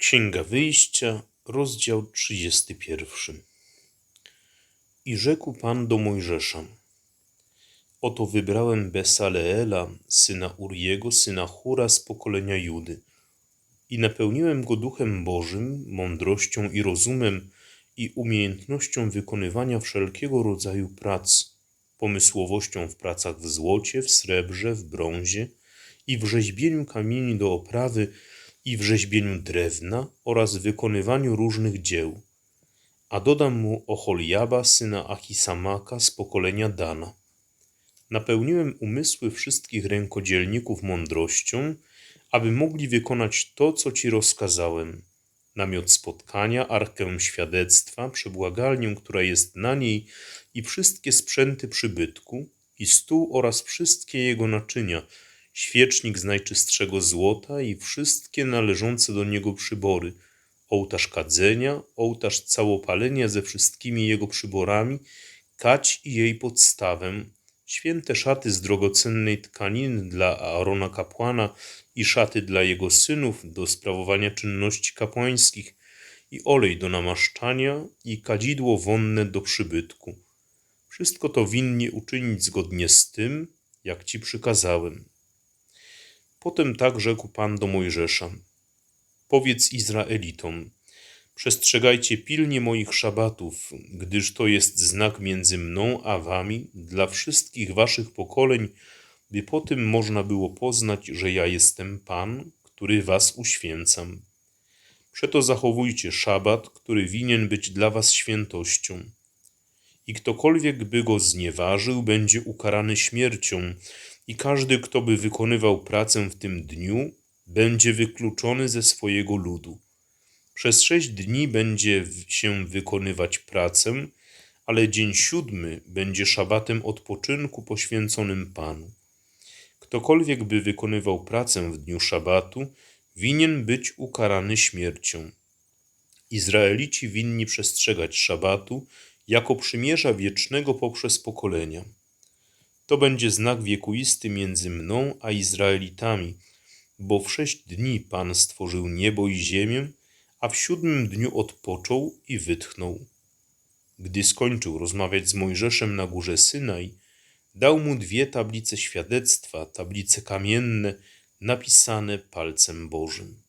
Księga Wyjścia, rozdział 31. I rzekł Pan do Mojżesza: Oto wybrałem Besaleela, syna Uriego, syna Hura z pokolenia Judy, i napełniłem go duchem Bożym, mądrością i rozumem i umiejętnością wykonywania wszelkiego rodzaju prac, pomysłowością w pracach w złocie, w srebrze, w brązie i w rzeźbieniu kamieni do oprawy i w rzeźbieniu drewna oraz wykonywaniu różnych dzieł. A dodam mu Oholiaba, syna Achisamaka z pokolenia Dana. Napełniłem umysły wszystkich rękodzielników mądrością, aby mogli wykonać to, co ci rozkazałem. Namiot spotkania, arkę świadectwa, przebłagalnię, która jest na niej i wszystkie sprzęty przybytku, i stół oraz wszystkie jego naczynia, świecznik z najczystszego złota i wszystkie należące do niego przybory, ołtarz kadzenia, ołtarz całopalenia ze wszystkimi jego przyborami, kać i jej podstawę, święte szaty z drogocennej tkaniny dla Aarona kapłana i szaty dla jego synów do sprawowania czynności kapłańskich, i olej do namaszczania, i kadzidło wonne do przybytku. Wszystko to winni uczynić zgodnie z tym, jak ci przykazałem. Potem tak rzekł Pan do Mojżesza: Powiedz Izraelitom: Przestrzegajcie pilnie moich szabatów, gdyż to jest znak między mną a wami dla wszystkich waszych pokoleń, by po tym można było poznać, że ja jestem Pan, który was uświęcam. Przeto zachowujcie szabat, który winien być dla was świętością. I ktokolwiek by go znieważył, będzie ukarany śmiercią, i każdy, kto by wykonywał pracę w tym dniu, będzie wykluczony ze swojego ludu. Przez sześć dni będzie się wykonywać pracę, ale dzień siódmy będzie szabatem odpoczynku poświęconym Panu. Ktokolwiek by wykonywał pracę w dniu szabatu, winien być ukarany śmiercią. Izraelici winni przestrzegać szabatu jako przymierza wiecznego poprzez pokolenia. To będzie znak wiekuisty między mną a Izraelitami, bo w sześć dni Pan stworzył niebo i ziemię, a w siódmym dniu odpoczął i wytchnął. Gdy skończył rozmawiać z Mojżeszem na górze Synaj, dał mu dwie tablice świadectwa, tablice kamienne, napisane palcem Bożym.